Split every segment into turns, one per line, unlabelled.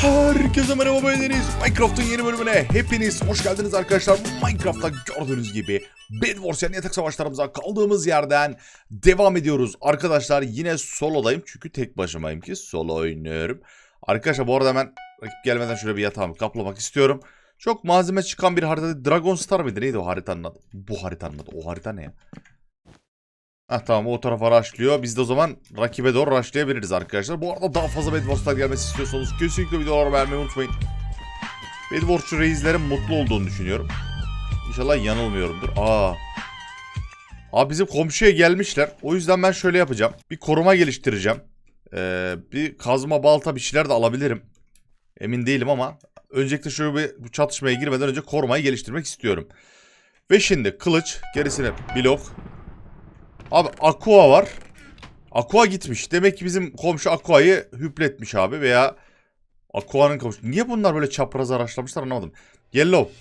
Herkese merhaba ben Deniz. Minecraft'ın yeni bölümüne hepiniz hoş geldiniz arkadaşlar. Minecraft'ta gördüğünüz gibi Bed Wars yani yatak savaşlarımıza kaldığımız yerden devam ediyoruz. Arkadaşlar yine solodayım çünkü tek başımayım ki solo oynuyorum. Arkadaşlar bu arada hemen rakip gelmeden şöyle bir yatağımı kaplamak istiyorum. Çok malzeme çıkan bir harita. Dragon Star mıydı? Neydi o haritanın adı? Bu haritanın adı. O harita ne ya? Heh tamam o tarafa rushlıyor. Biz de o zaman rakibe doğru rushlayabiliriz arkadaşlar. Bu arada daha fazla Bedwars'lar gelmesi istiyorsanız kesinlikle videolara beğenmeyi unutmayın. Bedwars'çu reislerin mutlu olduğunu düşünüyorum. İnşallah yanılmıyorumdur. Aa. Abi bizim komşuya gelmişler. O yüzden ben şöyle yapacağım. Bir koruma geliştireceğim. Ee, bir kazma balta bir şeyler de alabilirim. Emin değilim ama öncelikle şöyle bir bu çatışmaya girmeden önce korumayı geliştirmek istiyorum. Ve şimdi kılıç, gerisine blok, Abi Aqua var. Aqua gitmiş. Demek ki bizim komşu Aqua'yı hüpletmiş abi veya Aqua'nın komşu. Niye bunlar böyle çapraz araçlamışlar anlamadım. Yellow.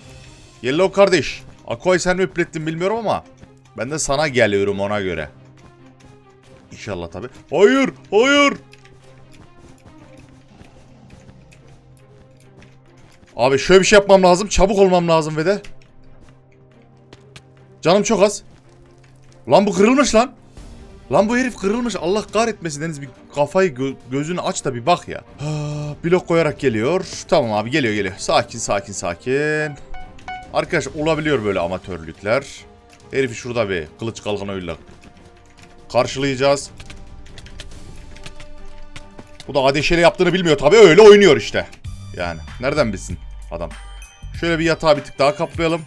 Yellow kardeş. Aqua'yı sen mi hüplettin bilmiyorum ama ben de sana geliyorum ona göre. İnşallah tabi. Hayır, hayır. Abi şöyle bir şey yapmam lazım. Çabuk olmam lazım ve de. Canım çok az. Lan bu kırılmış lan. Lan bu herif kırılmış. Allah kahretmesin Deniz bir kafayı gö- gözünü aç da bir bak ya. Ha, blok koyarak geliyor. Tamam abi geliyor geliyor. Sakin sakin sakin. Arkadaşlar olabiliyor böyle amatörlükler. Herifi şurada bir kılıç kalkanıyla karşılayacağız. Bu da adeşeli yaptığını bilmiyor tabii öyle oynuyor işte. Yani nereden bilsin adam. Şöyle bir yatağı bir tık daha kaplayalım.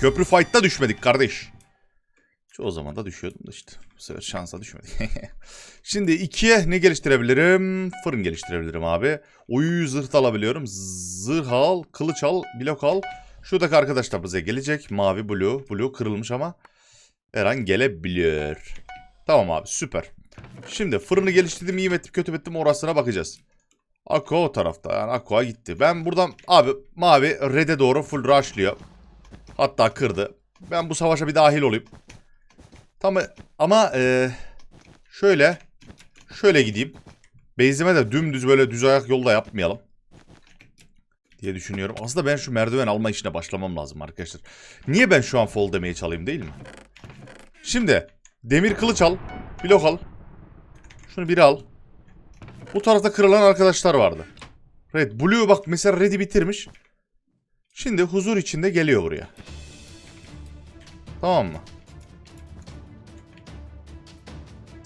Köprü fight'ta düşmedik kardeş. Çoğu zaman da düşüyordum da işte. Bu sefer şansa düşmedik. Şimdi ikiye ne geliştirebilirim? Fırın geliştirebilirim abi. Uyu zırh da alabiliyorum. Zırh al, kılıç al, blok al. Şuradaki arkadaş da bize gelecek. Mavi, blue. Blue kırılmış ama her an gelebiliyor. Tamam abi süper. Şimdi fırını geliştirdim iyi mi ettim kötü mü ettim orasına bakacağız. Aqua o tarafta yani Aqua gitti. Ben buradan abi mavi red'e doğru full rush'lıyor. Hatta kırdı. Ben bu savaşa bir dahil olayım. Tamam ama e, şöyle şöyle gideyim. Base'ime de dümdüz böyle düz ayak yolda yapmayalım. Diye düşünüyorum. Aslında ben şu merdiven alma işine başlamam lazım arkadaşlar. Niye ben şu an fall demeye çalayım değil mi? Şimdi demir kılıç al. Blok al. Şunu biri al. Bu tarafta kırılan arkadaşlar vardı. Red. Blue bak mesela Red'i bitirmiş. Şimdi huzur içinde geliyor buraya. Tamam mı?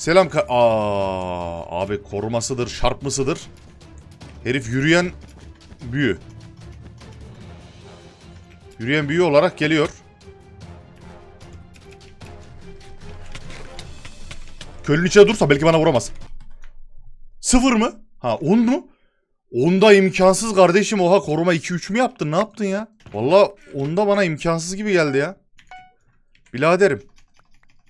Selam ka... Aa, abi korumasıdır, şarpmasıdır. Herif yürüyen büyü. Yürüyen büyü olarak geliyor. Kölün içine dursa belki bana vuramaz. Sıfır mı? Ha 10 mu? Onda imkansız kardeşim. Oha koruma 2-3 mü yaptın? Ne yaptın ya? Valla onda bana imkansız gibi geldi ya. Biladerim.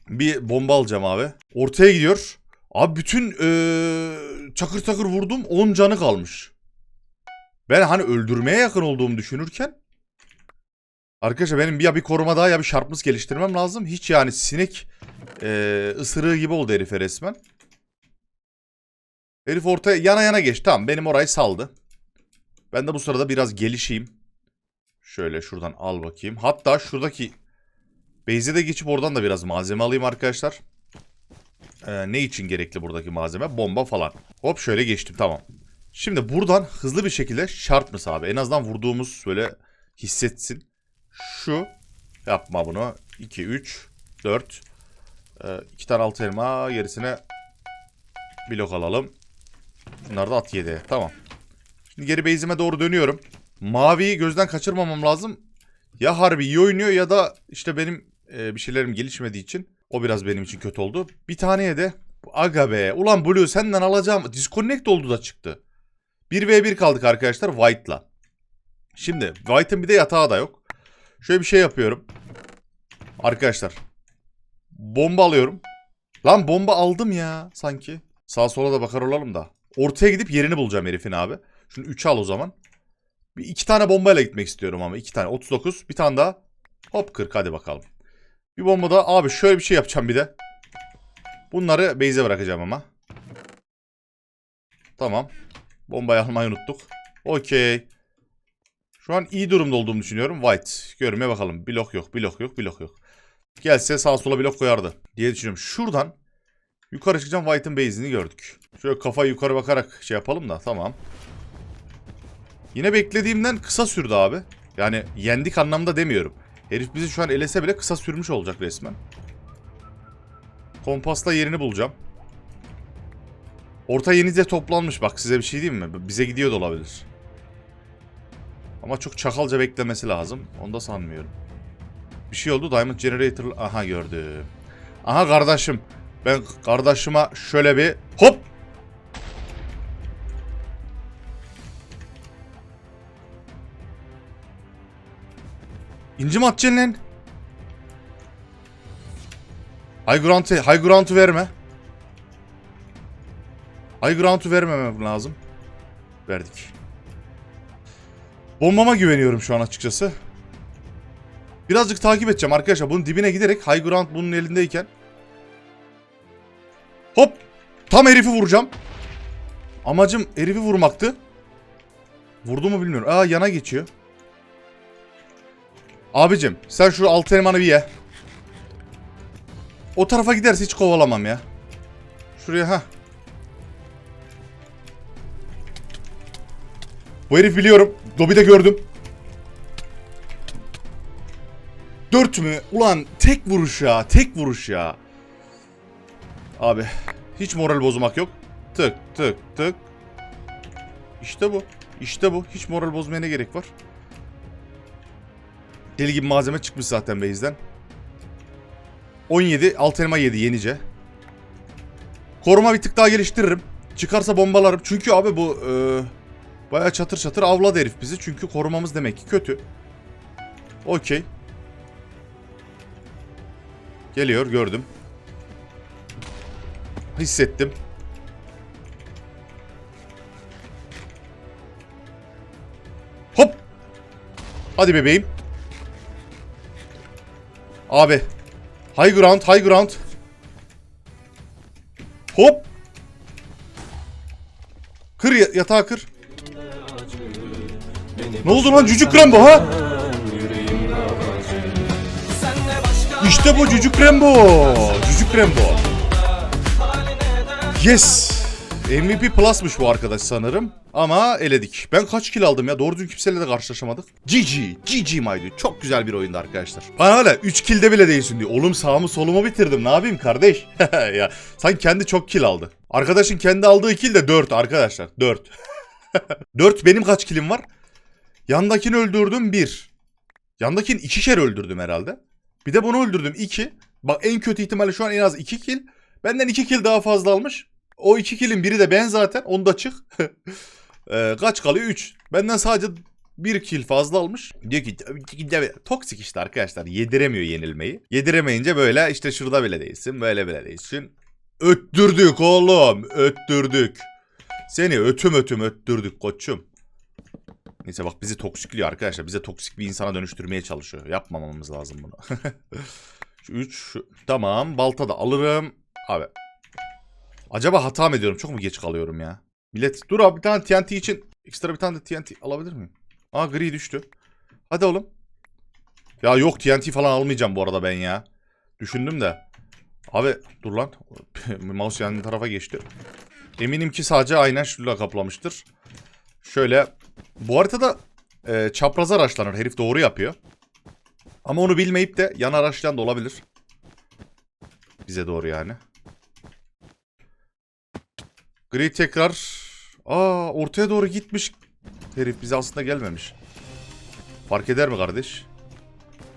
Bir bomba alacağım abi. Ortaya gidiyor. Abi bütün ee, çakır çakır vurdum 10 canı kalmış. Ben hani öldürmeye yakın olduğumu düşünürken Arkadaşlar benim ya bir koruma daha ya bir şarpmız geliştirmem lazım. Hiç yani sinek ee, ısırığı gibi oldu herife resmen. Herif ortaya yana yana geçti. Tamam benim orayı saldı. Ben de bu sırada biraz gelişeyim. Şöyle şuradan al bakayım. Hatta şuradaki Base'e de geçip oradan da biraz malzeme alayım arkadaşlar. Ee, ne için gerekli buradaki malzeme? Bomba falan. Hop şöyle geçtim tamam. Şimdi buradan hızlı bir şekilde şart mı abi? En azından vurduğumuz böyle hissetsin. Şu. Yapma bunu. 2, 3, 4. 2 tane altı elma. Gerisine blok alalım. Bunlar da at yedi. Tamam. Şimdi geri base'ime doğru dönüyorum. Maviyi gözden kaçırmamam lazım. Ya harbi iyi oynuyor ya da işte benim e, bir şeylerim gelişmediği için o biraz benim için kötü oldu. Bir taneye de aga be ulan Blue senden alacağım disconnect oldu da çıktı. 1v1 kaldık arkadaşlar White'la. Şimdi White'ın bir de yatağı da yok. Şöyle bir şey yapıyorum. Arkadaşlar. Bomba alıyorum. Lan bomba aldım ya sanki. Sağa sola da bakar olalım da. Ortaya gidip yerini bulacağım herifin abi. Şunu 3 al o zaman. Bir iki tane bombayla gitmek istiyorum ama. iki tane. 39. Bir tane daha. Hop 40 hadi bakalım. Bir bomba da abi şöyle bir şey yapacağım bir de. Bunları base'e bırakacağım ama. Tamam. Bombayı almayı unuttuk. Okey. Şu an iyi durumda olduğumu düşünüyorum. White. Görmeye bakalım. Blok yok, blok yok, blok yok. Gelse sağa sola blok koyardı diye düşünüyorum. Şuradan yukarı çıkacağım. White'ın base'ini gördük. Şöyle kafayı yukarı bakarak şey yapalım da tamam. Yine beklediğimden kısa sürdü abi. Yani yendik anlamda demiyorum. Herif bizi şu an elese bile kısa sürmüş olacak resmen. Kompasla yerini bulacağım. Orta yenice toplanmış bak size bir şey diyeyim mi? Bize gidiyor da olabilir. Ama çok çakalca beklemesi lazım. Onu da sanmıyorum. Bir şey oldu. Diamond Generator... Aha gördüm. Aha kardeşim. Ben kardeşime şöyle bir... Hop! İnci mi atacaksın lan? High ground'u high ground'u verme. High ground'u vermemem lazım. Verdik. Bombama güveniyorum şu an açıkçası. Birazcık takip edeceğim arkadaşlar. Bunun dibine giderek high ground bunun elindeyken. Hop! Tam herifi vuracağım. Amacım herifi vurmaktı. Vurdu mu bilmiyorum. Aa yana geçiyor. Abicim sen şu altı elmanı bir ye. O tarafa giderse hiç kovalamam ya. Şuraya ha. Bu herif biliyorum. Dobby'de gördüm. Dört mü? Ulan tek vuruş ya. Tek vuruş ya. Abi. Hiç moral bozmak yok. Tık tık tık. İşte bu. İşte bu. Hiç moral bozmaya ne gerek var? Deli gibi malzeme çıkmış zaten base'den. 17. Alt elma 7 yenice. Koruma bir tık daha geliştiririm. Çıkarsa bombalarım. Çünkü abi bu e, bayağı çatır çatır avladı herif bizi. Çünkü korumamız demek ki kötü. Okey. Geliyor gördüm. Hissettim. Hop. Hadi bebeğim. Abi. High ground, high ground. Hop. Kır ya- yatağı kır. Ne oldu lan cücük Rambo ha? İşte bu cücük Rambo. Cücük Rambo. Yes. MVP Plus'mış bu arkadaş sanırım. Ama eledik. Ben kaç kill aldım ya? Doğru düzgün kimseyle de karşılaşamadık. GG. GG maydı. Çok güzel bir oyundu arkadaşlar. Bana öyle 3 kill'de bile değilsin diyor. Oğlum sağımı solumu bitirdim. Ne yapayım kardeş? ya sen kendi çok kill aldı. Arkadaşın kendi aldığı kill de 4 arkadaşlar. 4. 4 benim kaç killim var? Yandakini öldürdüm 1. Yandakini 2 kere öldürdüm herhalde. Bir de bunu öldürdüm 2. Bak en kötü ihtimalle şu an en az 2 kill. Benden 2 kill daha fazla almış. O 2 kill'in biri de ben zaten. Onu da çık. Ee, kaç kalıyor? 3. Benden sadece 1 kill fazla almış. Diyor ki toksik işte arkadaşlar. Yediremiyor yenilmeyi. Yediremeyince böyle işte şurada bile değilsin. Böyle bile değilsin. Öttürdük oğlum. Öttürdük. Seni ötüm ötüm öttürdük koçum. Neyse bak bizi toksikliyor arkadaşlar. Bize toksik bir insana dönüştürmeye çalışıyor. Yapmamamız lazım bunu. şu 3. Tamam. Balta da alırım. Abi. Acaba hata mı ediyorum? Çok mu geç kalıyorum ya? Millet dur abi bir tane TNT için ekstra bir tane de TNT alabilir miyim? Aa gri düştü. Hadi oğlum. Ya yok TNT falan almayacağım bu arada ben ya. Düşündüm de. Abi dur lan. Mouse yan tarafa geçti. Eminim ki sadece aynen şuyla kaplamıştır. Şöyle. Bu haritada e, çapraz araçlanır. Herif doğru yapıyor. Ama onu bilmeyip de yan araçtan da olabilir. Bize doğru yani. Gri tekrar. Aa ortaya doğru gitmiş. Herif bize aslında gelmemiş. Fark eder mi kardeş?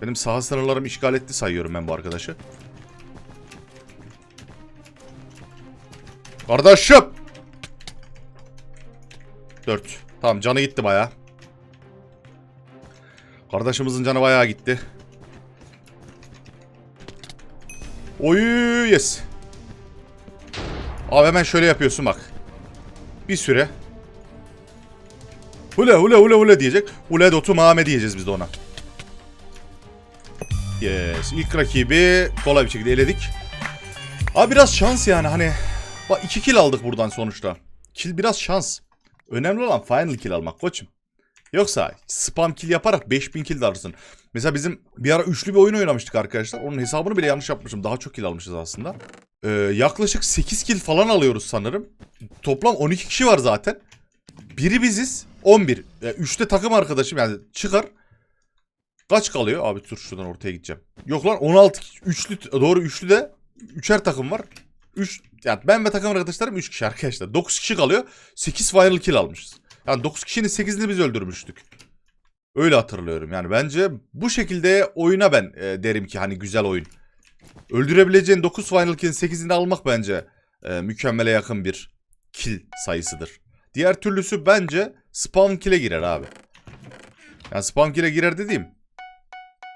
Benim saha sınırlarım işgal etti sayıyorum ben bu arkadaşı. Kardeşim. 4. Tamam canı gitti baya. Kardeşimizin canı bayağı gitti. Oy yes. Abi hemen şöyle yapıyorsun bak. Bir süre. Hule hule hule hule diyecek. Hule dotu mame diyeceğiz biz de ona. Yes. İlk rakibi kolay bir şekilde eledik. Abi biraz şans yani hani. Bak iki kill aldık buradan sonuçta. Kill biraz şans. Önemli olan final kill almak koçum. Yoksa spam kill yaparak 5000 kill alırsın. Mesela bizim bir ara üçlü bir oyun oynamıştık arkadaşlar. Onun hesabını bile yanlış yapmışım. Daha çok kill almışız aslında. Ee, yaklaşık 8 kill falan alıyoruz sanırım. Toplam 12 kişi var zaten. Biri biziz. 11. Yani 3'te takım arkadaşım yani çıkar. Kaç kalıyor? Abi dur şuradan ortaya gideceğim. Yok lan 16 kişi- üçlü doğru üçlü de üçer takım var. 3 yani ben ve takım arkadaşlarım 3 kişi arkadaşlar. 9 kişi kalıyor. 8 final kill almışız. Yani 9 kişinin 8'ini biz öldürmüştük. Öyle hatırlıyorum. Yani bence bu şekilde oyuna ben e, derim ki hani güzel oyun. Öldürebileceğin 9 final kill'in 8'ini almak bence e, mükemmele yakın bir kill sayısıdır. Diğer türlüsü bence spam kill'e girer abi. Yani spam kill'e girer dediğim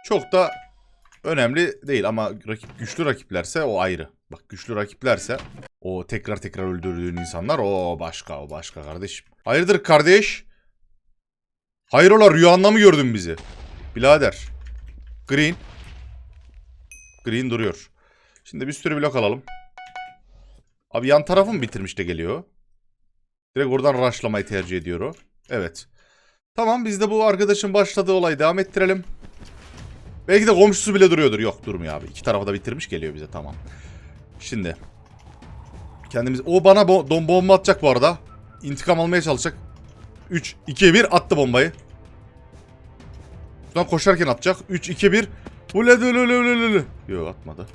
çok da önemli değil ama rakip güçlü rakiplerse o ayrı. Bak güçlü rakiplerse o tekrar tekrar öldürdüğün insanlar o başka o başka kardeşim. Hayırdır kardeş? Hayrola rüyanda mı gördün bizi? Birader. Green. Green duruyor. Şimdi bir sürü blok alalım. Abi yan tarafı mı bitirmiş de geliyor? Direkt oradan rushlamayı tercih ediyor o. Evet. Tamam biz de bu arkadaşın başladığı olayı devam ettirelim. Belki de komşusu bile duruyordur. Yok durmuyor abi. İki tarafı da bitirmiş geliyor bize tamam. Şimdi. Kendimiz... O bana bo bomba atacak bu arada. İntikam almaya çalışacak. 3, 2, 1 attı bombayı. Şuradan koşarken atacak. 3, 2, 1. Ule ule ule ule. Yok atmadı.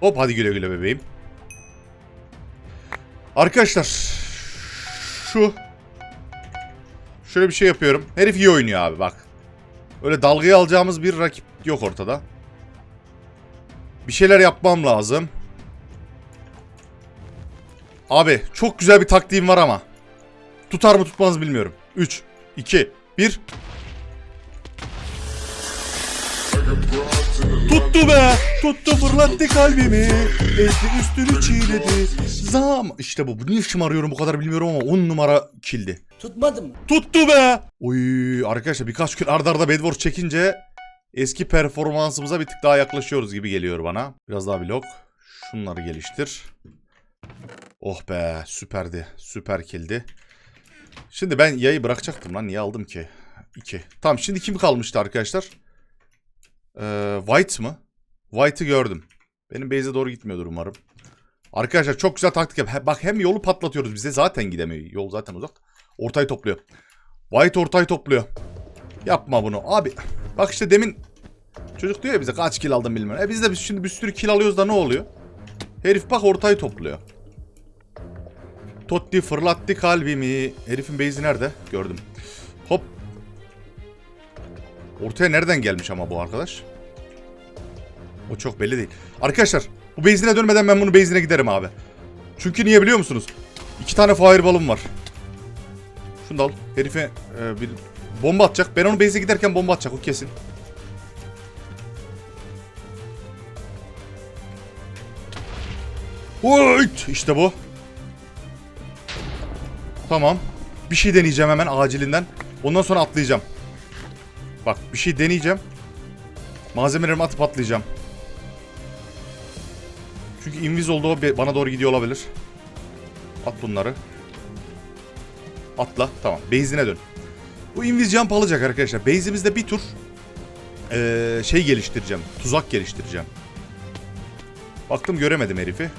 Hop hadi güle güle bebeğim. Arkadaşlar şu şöyle bir şey yapıyorum. Herif iyi oynuyor abi bak. Öyle dalgayı alacağımız bir rakip yok ortada. Bir şeyler yapmam lazım. Abi çok güzel bir taktiğim var ama. Tutar mı tutmaz bilmiyorum. 3, 2, 1. Tuttu be! Tuttu fırlattı kalbimi. Ezdi üstünü çiğnedi. Zam. İşte bu. Niye şımarıyorum bu kadar bilmiyorum ama 10 numara kildi.
Tutmadım.
Tuttu be! Oy arkadaşlar birkaç gün ardarda arda Bed Wars çekince eski performansımıza bir tık daha yaklaşıyoruz gibi geliyor bana. Biraz daha blok. Şunları geliştir. Oh be süperdi. Süper kildi. Şimdi ben yayı bırakacaktım lan. Niye aldım ki? 2. Tamam şimdi kim kalmıştı arkadaşlar? Ee, White mı? White'ı gördüm. Benim base'e doğru gitmiyordur umarım. Arkadaşlar çok güzel taktik yap. Bak hem yolu patlatıyoruz bize zaten gidemiyor. Yol zaten uzak. Ortayı topluyor. White ortayı topluyor. Yapma bunu. Abi bak işte demin çocuk diyor ya bize kaç kill aldım bilmem. E biz de biz şimdi bir sürü kill alıyoruz da ne oluyor? Herif bak ortayı topluyor. Totti fırlattı kalbimi. Herifin base'i nerede? Gördüm. Ortaya nereden gelmiş ama bu arkadaş? O çok belli değil. Arkadaşlar bu base'ine dönmeden ben bunu base'ine giderim abi. Çünkü niye biliyor musunuz? İki tane fireball'um var. Şunu da al. Herife e, bir bomba atacak. Ben onu base'e giderken bomba atacak o kesin. Huyt! İşte bu. Tamam. Bir şey deneyeceğim hemen acilinden. Ondan sonra atlayacağım. Bak bir şey deneyeceğim. Malzemelerimi atıp atlayacağım. Çünkü invis oldu o bana doğru gidiyor olabilir. At bunları. Atla. Tamam. Base'ine dön. Bu invis jump alacak arkadaşlar. Base'imizde bir tur eee, şey geliştireceğim. Tuzak geliştireceğim. Baktım göremedim herifi.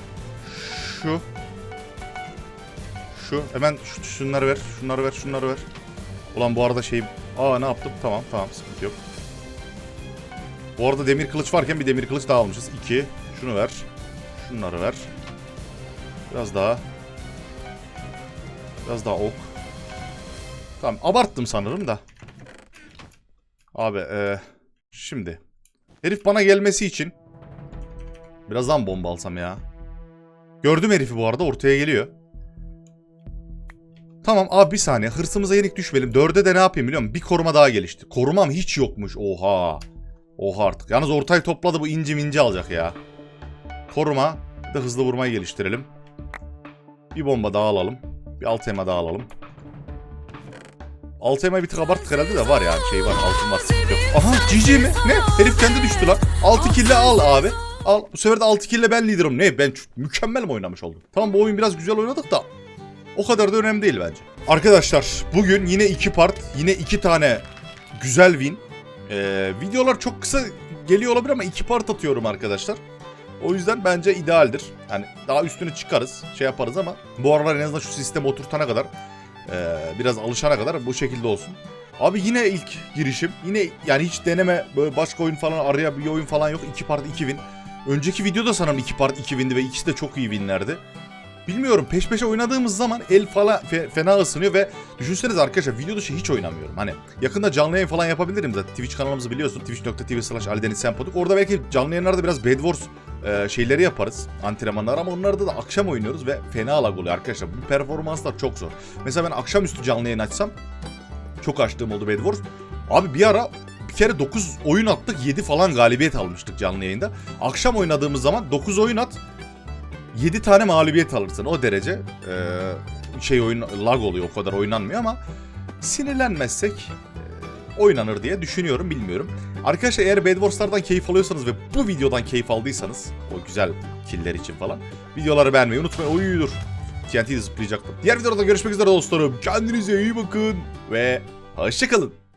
Şu. Şu. Hemen şu, şunları ver. Şunları ver. Şunları ver. Ulan bu arada şey... Aa ne yaptım? Tamam tamam sıkıntı yok. Bu arada demir kılıç varken bir demir kılıç daha almışız. İki. Şunu ver. Şunları ver. Biraz daha. Biraz daha ok. Tamam abarttım sanırım da. Abi eee şimdi. Herif bana gelmesi için. Birazdan bomba alsam ya. Gördüm herifi bu arada ortaya geliyor. Tamam abi bir saniye hırsımıza yenik düşmeyelim. Dörde de ne yapayım biliyor musun? Bir koruma daha gelişti. Korumam hiç yokmuş. Oha. Oha artık. Yalnız ortayı topladı bu inci minci alacak ya. Koruma. Bir de hızlı vurmayı geliştirelim. Bir bomba daha alalım. Bir alt ema daha alalım. Altı elmayı bir tık abarttık herhalde de var yani şey var altın var sıkıntı yok. Aha GG mi? Ne? Herif kendi düştü lan. 6 kille al abi. Al. Bu sefer de 6 kille ben liderim. Ne? Ben mükemmel mi oynamış oldum? Tamam bu oyun biraz güzel oynadık da o kadar da önemli değil bence. Arkadaşlar bugün yine iki part, yine iki tane güzel win. Ee, videolar çok kısa geliyor olabilir ama iki part atıyorum arkadaşlar. O yüzden bence idealdir. Yani daha üstüne çıkarız, şey yaparız ama bu aralar en azından şu sistemi oturtana kadar, ee, biraz alışana kadar bu şekilde olsun. Abi yine ilk girişim. Yine yani hiç deneme böyle başka oyun falan araya bir oyun falan yok. 2 part 2 win. Önceki videoda sanırım 2 part 2 win'di ve ikisi de çok iyi winlerdi. Bilmiyorum peş peşe oynadığımız zaman el falan fe- fena ısınıyor ve düşünsenize arkadaşlar video dışı hiç oynamıyorum. Hani yakında canlı yayın falan yapabilirim zaten. Twitch kanalımızı biliyorsun. Twitch.tv slash Aldeniz Sempoduk. Orada belki canlı yayınlarda biraz Bed Wars e, şeyleri yaparız. Antrenmanlar ama onlarda da akşam oynuyoruz ve fena lag oluyor arkadaşlar. Bu performanslar çok zor. Mesela ben akşamüstü canlı yayın açsam çok açtığım oldu Bed Wars. Abi bir ara bir kere 9 oyun attık 7 falan galibiyet almıştık canlı yayında. Akşam oynadığımız zaman 9 oyun at 7 tane mağlubiyet alırsın. O derece e, şey oyun lag oluyor o kadar oynanmıyor ama sinirlenmezsek e, oynanır diye düşünüyorum bilmiyorum. Arkadaşlar eğer Bed Wars'lardan keyif alıyorsanız ve bu videodan keyif aldıysanız o güzel killer için falan videoları beğenmeyi unutmayın. Oy dur. TNT'de zıplayacaktım. Diğer videoda görüşmek üzere dostlarım. Kendinize iyi bakın ve hoşçakalın.